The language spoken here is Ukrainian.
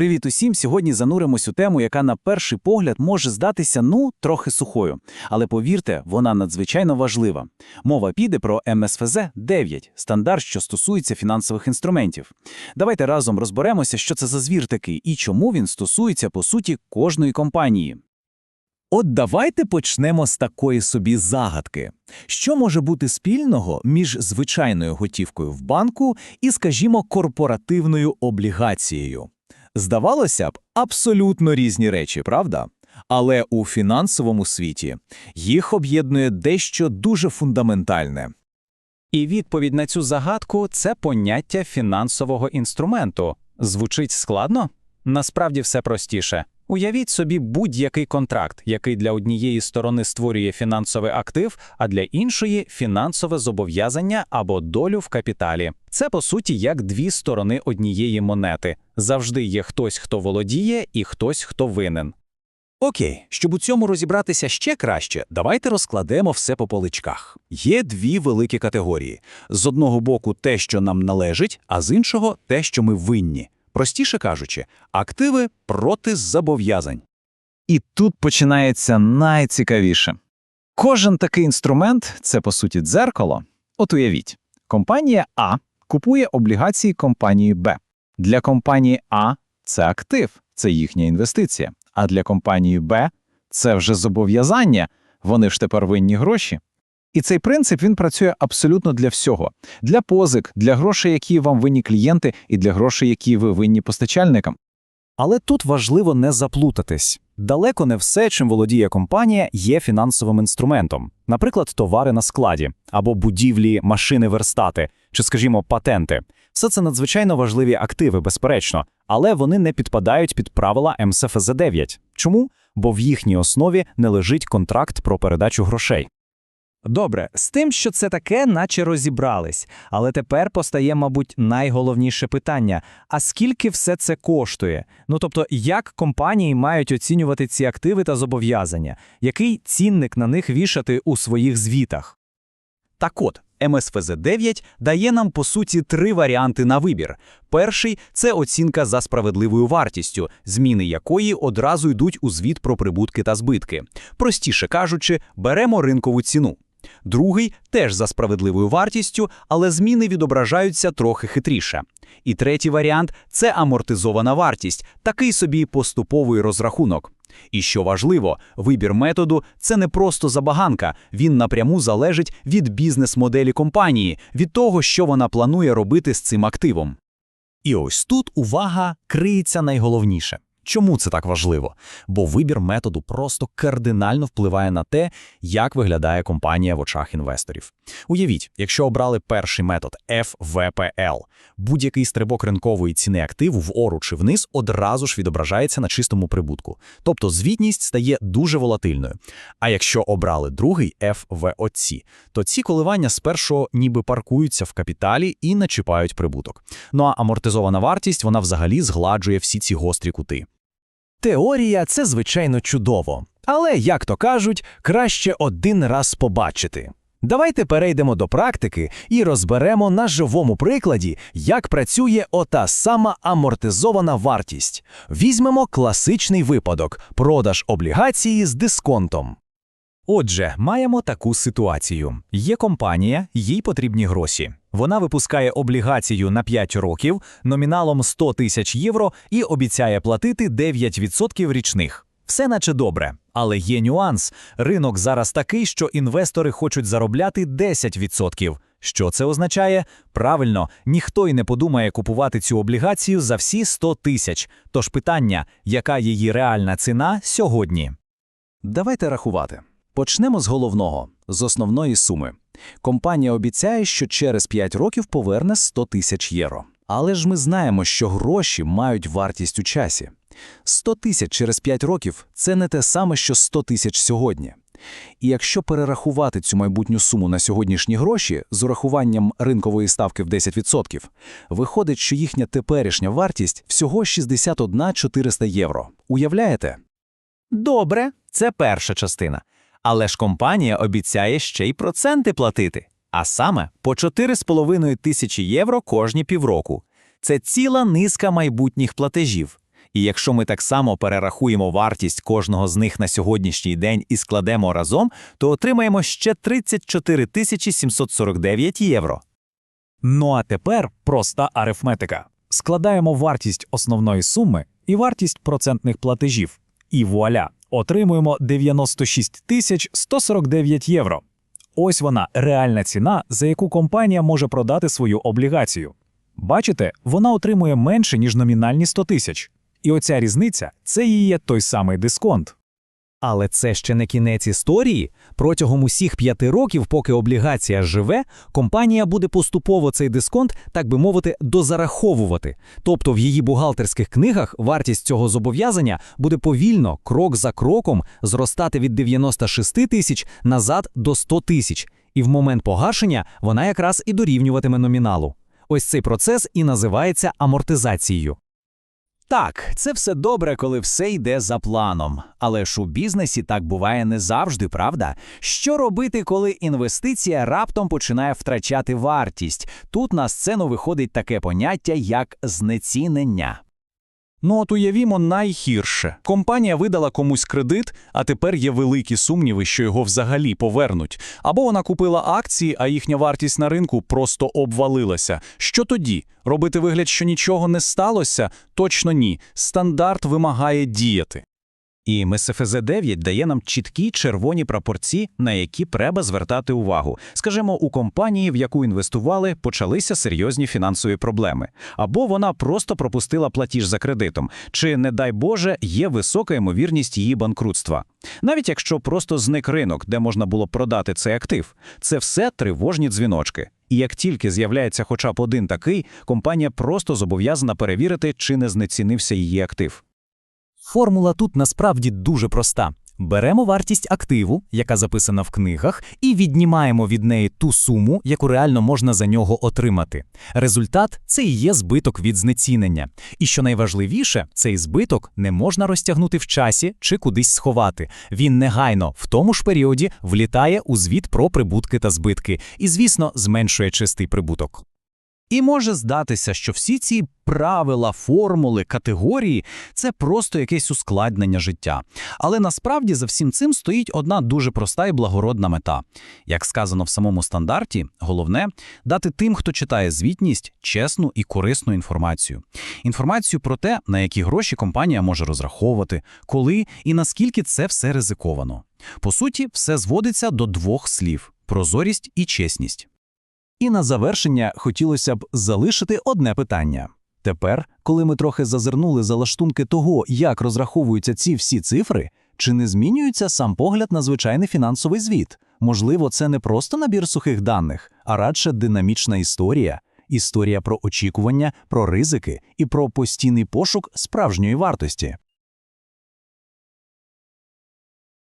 Привіт усім! Сьогодні зануримось у тему, яка на перший погляд може здатися, ну, трохи сухою. Але повірте, вона надзвичайно важлива. Мова піде про МСФЗ-9 – стандарт, що стосується фінансових інструментів. Давайте разом розберемося, що це за звір такий і чому він стосується, по суті, кожної компанії. От давайте почнемо з такої собі загадки. Що може бути спільного між звичайною готівкою в банку і, скажімо, корпоративною облігацією? Здавалося б, абсолютно різні речі, правда? Але у фінансовому світі їх об'єднує дещо дуже фундаментальне. І відповідь на цю загадку це поняття фінансового інструменту. Звучить складно? Насправді все простіше. Уявіть собі будь-який контракт, який для однієї сторони створює фінансовий актив, а для іншої фінансове зобов'язання або долю в капіталі. Це по суті як дві сторони однієї монети. Завжди є хтось, хто володіє, і хтось, хто винен. Окей, щоб у цьому розібратися ще краще, давайте розкладемо все по поличках. Є дві великі категорії: з одного боку, те, що нам належить, а з іншого те, що ми винні. Простіше кажучи, активи проти зобов'язань. І тут починається найцікавіше. Кожен такий інструмент це, по суті, дзеркало. От уявіть, компанія А купує облігації компанії Б. Для компанії А це актив, це їхня інвестиція. А для компанії Б це вже зобов'язання, вони ж тепер винні гроші. І цей принцип він працює абсолютно для всього: для позик, для грошей, які вам винні клієнти, і для грошей, які ви винні постачальникам. Але тут важливо не заплутатись. Далеко не все, чим володіє компанія, є фінансовим інструментом. Наприклад, товари на складі, або будівлі, машини, верстати, чи, скажімо, патенти. Все це надзвичайно важливі активи, безперечно, але вони не підпадають під правила МСФЗ-9. Чому? Бо в їхній основі не лежить контракт про передачу грошей. Добре, з тим, що це таке, наче розібрались. Але тепер постає, мабуть, найголовніше питання: а скільки все це коштує? Ну тобто, як компанії мають оцінювати ці активи та зобов'язання? Який цінник на них вішати у своїх звітах? Так от, МСФЗ-9 дає нам, по суті, три варіанти на вибір. Перший – це оцінка за справедливою вартістю, зміни якої одразу йдуть у звіт про прибутки та збитки. Простіше кажучи, беремо ринкову ціну. Другий – теж за справедливою вартістю, але зміни відображаються трохи хитріше. І третій варіант – це амортизована вартість, такий собі поступовий розрахунок. І що важливо, вибір методу це не просто забаганка, він напряму залежить від бізнес-моделі компанії, від того, що вона планує робити з цим активом. І ось тут увага криється найголовніше. Чому це так важливо? Бо вибір методу просто кардинально впливає на те, як виглядає компанія в очах інвесторів. Уявіть, якщо обрали перший метод FVPL, будь-який стрибок ринкової ціни активу вгору чи вниз одразу ж відображається на чистому прибутку. Тобто звітність стає дуже волатильною. А якщо обрали другий FVOC, то ці коливання спершу ніби паркуються в капіталі і не чіпають прибуток. Ну а амортизована вартість вона взагалі згладжує всі ці гострі кути. Теорія це звичайно чудово. Але, як то кажуть, краще один раз побачити. Давайте перейдемо до практики і розберемо на живому прикладі, як працює ота сама амортизована вартість. Візьмемо класичний випадок продаж облігації з дисконтом. Отже, маємо таку ситуацію: є компанія, їй потрібні гроші. Вона випускає облігацію на 5 років номіналом 100 тисяч євро і обіцяє платити 9% річних. Все наче добре, але є нюанс. Ринок зараз такий, що інвестори хочуть заробляти 10%. Що це означає? Правильно, ніхто й не подумає купувати цю облігацію за всі 100 тисяч. Тож питання, яка її реальна ціна сьогодні? Давайте рахувати. Почнемо з головного, з основної суми. Компанія обіцяє, що через 5 років поверне 100 тисяч євро. Але ж ми знаємо, що гроші мають вартість у часі. 100 тисяч через 5 років це не те саме, що 100 тисяч сьогодні. І якщо перерахувати цю майбутню суму на сьогоднішні гроші з урахуванням ринкової ставки в 10%, виходить, що їхня теперішня вартість всього 61 400 євро. Уявляєте? Добре, це перша частина. Але ж компанія обіцяє ще й проценти платити, а саме по 4,5 тисячі євро кожні півроку. Це ціла низка майбутніх платежів. І якщо ми так само перерахуємо вартість кожного з них на сьогоднішній день і складемо разом, то отримаємо ще 34 тисячі 749 євро. Ну а тепер проста арифметика. Складаємо вартість основної суми і вартість процентних платежів. І вуаля, отримуємо 96 тисяч 149 євро. Ось вона реальна ціна, за яку компанія може продати свою облігацію. Бачите, вона отримує менше, ніж номінальні 100 тисяч. І оця різниця це її той самий дисконт. Але це ще не кінець історії. Протягом усіх п'яти років, поки облігація живе, компанія буде поступово цей дисконт, так би мовити, дозараховувати. Тобто в її бухгалтерських книгах вартість цього зобов'язання буде повільно, крок за кроком, зростати від 96 тисяч назад до 100 тисяч. І в момент погашення вона якраз і дорівнюватиме номіналу. Ось цей процес і називається амортизацією. Так, це все добре, коли все йде за планом. Але ж у бізнесі так буває не завжди, правда? Що робити, коли інвестиція раптом починає втрачати вартість? Тут на сцену виходить таке поняття, як знецінення. Ну от уявімо найгірше. Компанія видала комусь кредит, а тепер є великі сумніви, що його взагалі повернуть. Або вона купила акції, а їхня вартість на ринку просто обвалилася. Що тоді? Робити вигляд, що нічого не сталося? Точно ні. Стандарт вимагає діяти. І МСФЗ-9 дає нам чіткі червоні прапорці, на які треба звертати увагу. Скажімо, у компанії, в яку інвестували, почалися серйозні фінансові проблеми. Або вона просто пропустила платіж за кредитом, чи, не дай Боже, є висока ймовірність її банкрутства. Навіть якщо просто зник ринок, де можна було продати цей актив, це все тривожні дзвіночки. І як тільки з'являється хоча б один такий, компанія просто зобов'язана перевірити, чи не знецінився її актив. Формула тут насправді дуже проста. Беремо вартість активу, яка записана в книгах, і віднімаємо від неї ту суму, яку реально можна за нього отримати. Результат це і є збиток від знецінення. І що найважливіше, цей збиток не можна розтягнути в часі чи кудись сховати. Він негайно в тому ж періоді влітає у звіт про прибутки та збитки, і, звісно, зменшує чистий прибуток. І може здатися, що всі ці правила, формули, категорії це просто якесь ускладнення життя. Але насправді за всім цим стоїть одна дуже проста і благородна мета. Як сказано в самому стандарті, головне дати тим, хто читає звітність, чесну і корисну інформацію. Інформацію про те, на які гроші компанія може розраховувати, коли і наскільки це все ризиковано. По суті, все зводиться до двох слів: прозорість і чесність. І на завершення хотілося б залишити одне питання. Тепер, коли ми трохи зазирнули за лаштунки того, як розраховуються ці всі цифри, чи не змінюється сам погляд на звичайний фінансовий звіт? Можливо, це не просто набір сухих даних, а радше динамічна історія, історія про очікування, про ризики і про постійний пошук справжньої вартості.